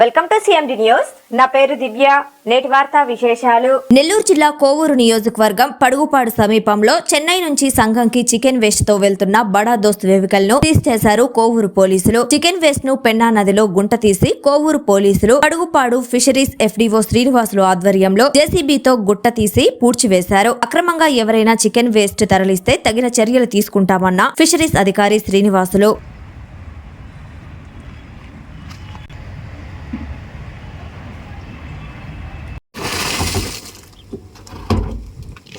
Welcome to CMD news. నా పేరు దివ్య. నేటి వార్తా విశేషాలు. నెల్లూరు జిల్లా కోవూరు నియోజకవర్గం పడుగుపాడు సమీపంలో చెన్నై నుంచి సంఘంకి చికెన్ వేస్ట్తో వెళ్తున్న బడా దోస్త్ వెహికల్ను సీజ్ చేశారు కోవూరు పోలీసులు. చికెన్ వేస్ట్ను పెన్నా నదిలో గుంట తీసి కోవూరు పోలీసులు పడుగుపాడు ఫిషరీస్ ఎఫ్డీఓ శ్రీనివాసులు ఆధ్వర్యంలో జేసీబీతో గుట్ట తీసి పూడ్చివేశారు. అక్రమంగా ఎవరైనా చికెన్ వేస్ట్ తరలిస్తే తగిన చర్యలు తీసుకుంటామన్న ఫిషరీస్ అధికారి Srinivasulu.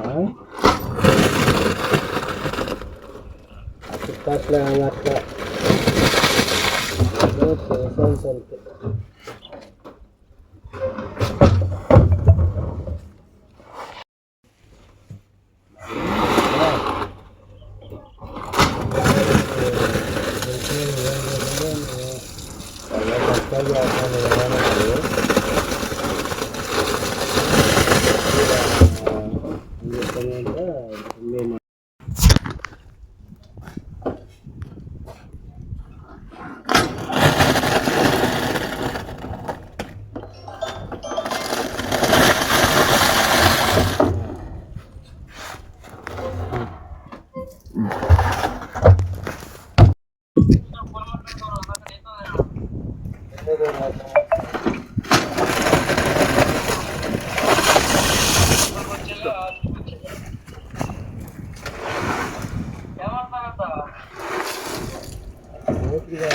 Okay. Aku pas lah nak. Okay. güzel.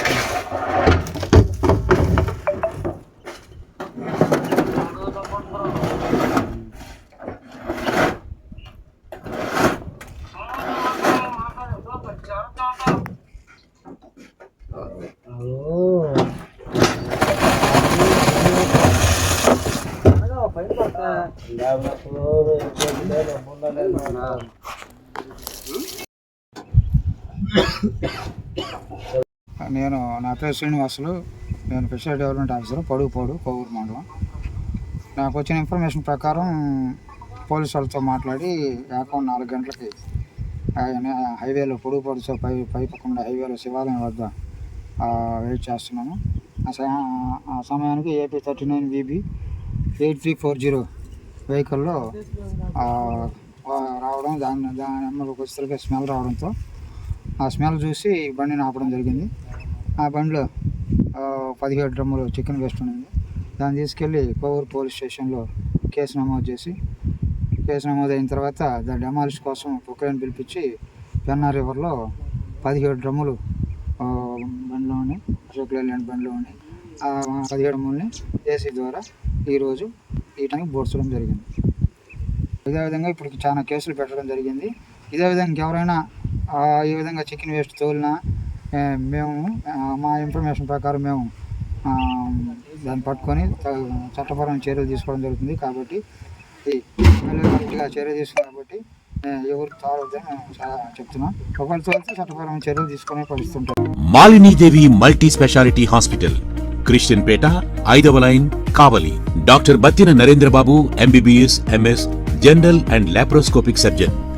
Yeah. నేను నా పేరు శ్రీనివాసులు. నేను ఫిషరీ డెవలప్మెంట్ ఆఫీసర్ పొడుగుపోడు కోవూరు మండలం. నాకు వచ్చిన ఇన్ఫర్మేషన్ ప్రకారం పోలీసు వాళ్ళతో మాట్లాడి అకౌంట్ నాలుగు గంటలకి ఆయన హైవేలో పొడుగుపోడు పై పైపకుండా హైవేలో శివాలయం వద్ద వెయిట్ చేస్తున్నాము ఆ ఆ సమయానికి AP thirty nine BB eight three four zero వెహికల్లో రావడం దాని దాని నెంబర్కి స్మెల్ రావడంతో ఆ స్మెల్ చూసి బండిని ఆపడం జరిగింది. ఆ బండిలో పదిహేడు డ్రమ్ములు చికెన్ వేస్ట్ ఉంది దాన్ని తీసుకెళ్ళి కోవూరు పోలీస్ స్టేషన్లో కేసు నమోదు చేసి కేసు నమోదు అయిన తర్వాత దాని డెమాలిష్ కోసం కుక్కలను పిలిపించి పెన్నా రివర్లో పదిహేడు డ్రమ్ములు బండిలో ఉన్నాయి అశోక్ లేలాండ్ బండిలో ఉన్నాయి ఆ పదిహేడు మూలని ఏసీ ద్వారా ఈరోజు ఈటానికి బోర్చడం జరిగింది. ఇదే విధంగా ఇప్పుడు చాలా కేసులు పెట్టడం జరిగింది. ఇదే విధంగా ఎవరైనా ఈ విధంగా చికెన్ వేస్ట్ తోలినా మేము మా ఇన్ఫర్మేషన్ ప్రకారం మేము దాన్ని పట్టుకొని చట్టపరమైన చర్యలు తీసుకోవడం జరుగుతుంది కాబట్టి ఈ కరెక్ట్గా చర్య తీసుకున్నాం కాబట్టి ఎవరు తాగొద్దని మేము చెప్తున్నాం. ఒకరు తోలితే చట్టపరమైన చర్యలు తీసుకునే పరిస్థితి Malinidevi multi speciality hospital Christian పేట ఐదవ line Kavali. Doctor Battina Narendrababu MBBS MS general and laparoscopic surgeon.